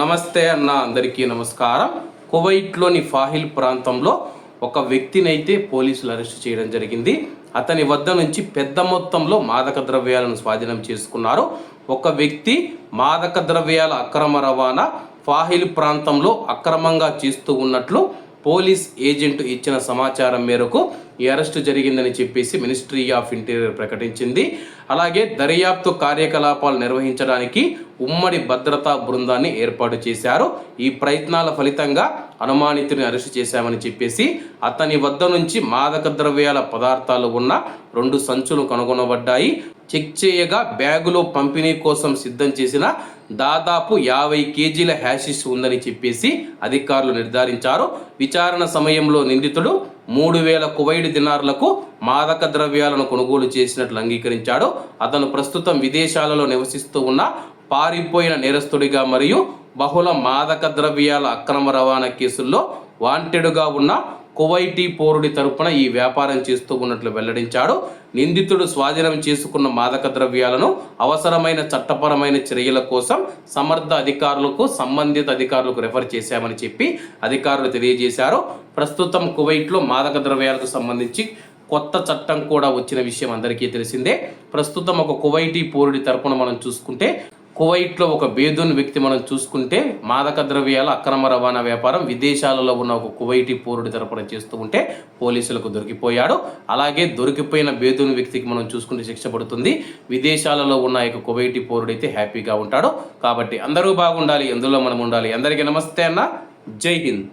నమస్తే అన్న అందరికీ నమస్కారం. కువైట్లోని ఫాహిల్ ప్రాంతంలో ఒక వ్యక్తినైతే పోలీసులు అరెస్ట్ చేయడం జరిగింది. అతని వద్ద నుంచి పెద్ద మొత్తంలో మాదక ద్రవ్యాలను స్వాధీనం చేసుకున్నారు. ఒక వ్యక్తి మాదక ద్రవ్యాల అక్రమ రవాణా ఫాహిల్ ప్రాంతంలో అక్రమంగా చేస్తూ ఉన్నట్లు పోలీస్ ఏజెంట్ ఇచ్చిన సమాచారం మేరకు ఈ అరెస్టు జరిగిందని చెప్పేసి మినిస్ట్రీ ఆఫ్ ఇంటీరియర్ ప్రకటించింది. అలాగే దర్యాప్తు కార్యకలాపాలు నిర్వహించడానికి ఉమ్మడి భద్రతా బృందాన్ని ఏర్పాటు చేశారు. ఈ ప్రయత్నాల ఫలితంగా అనుమానితుని అరెస్టు చేశామని చెప్పేసి అతని వద్ద నుంచి మాదక ద్రవ్యాల పదార్థాలు ఉన్న రెండు సంచులు కనుగొనబడ్డాయి. చెక్ చేయగా బ్యాగులో పంపిణీ కోసం సిద్ధం చేసిన దాదాపు యాభై కేజీల హ్యాషిష్ ఉందని చెప్పేసి అధికారులు నిర్ధారించారు. విచారణ సమయంలో నిందితుడు మూడు వేల కువైడ్ దినార్లకు మాదక ద్రవ్యాలను కొనుగోలు చేసినట్లు అంగీకరించాడు. అతను ప్రస్తుతం విదేశాలలో నివసిస్తూ ఉన్న పారిపోయిన నేరస్తుడిగా మరియు బహుళ మాదక ద్రవ్యాల అక్రమ రవాణా కేసుల్లో వాంటెడ్గా ఉన్న కువైటీ పౌరుడి తరపున ఈ వ్యాపారం చేస్తూ ఉన్నట్లు వెల్లడించాడు. నిందితుడు స్వాధీనం చేసుకున్న మాదక ద్రవ్యాలను అవసరమైన చట్టపరమైన చర్యల కోసం సమర్థ అధికారులకు సంబంధిత అధికారులకు రెఫర్ చేశామని చెప్పి అధికారులు తెలియజేశారు. ప్రస్తుతం కువైట్లో మాదక ద్రవ్యాలకు సంబంధించి కొత్త చట్టం కూడా వచ్చిన విషయం అందరికీ తెలిసిందే. ప్రస్తుతం ఒక కువైటీ పౌరుడి తరపున మనం చూసుకుంటే కువైట్లో ఒక బేదూన్ వ్యక్తి మనం చూసుకుంటే మాదక ద్రవ్యాల అక్రమ రవాణా వ్యాపారం విదేశాలలో ఉన్న ఒక కువైటీ పౌరుడి తరపున చేస్తూ ఉంటే పోలీసులకు దొరికిపోయాడు. అలాగే దొరికిపోయిన బేదూన్ వ్యక్తికి మనం చూసుకుంటే శిక్ష పడుతుంది. విదేశాలలో ఉన్న ఒక కువైటీ పౌరుడైతే హ్యాపీగా ఉంటాడు. కాబట్టి అందరూ బాగుండాలి ఎందులో మనం ఉండాలి. అందరికీ నమస్తే అన్న. జై హింద్.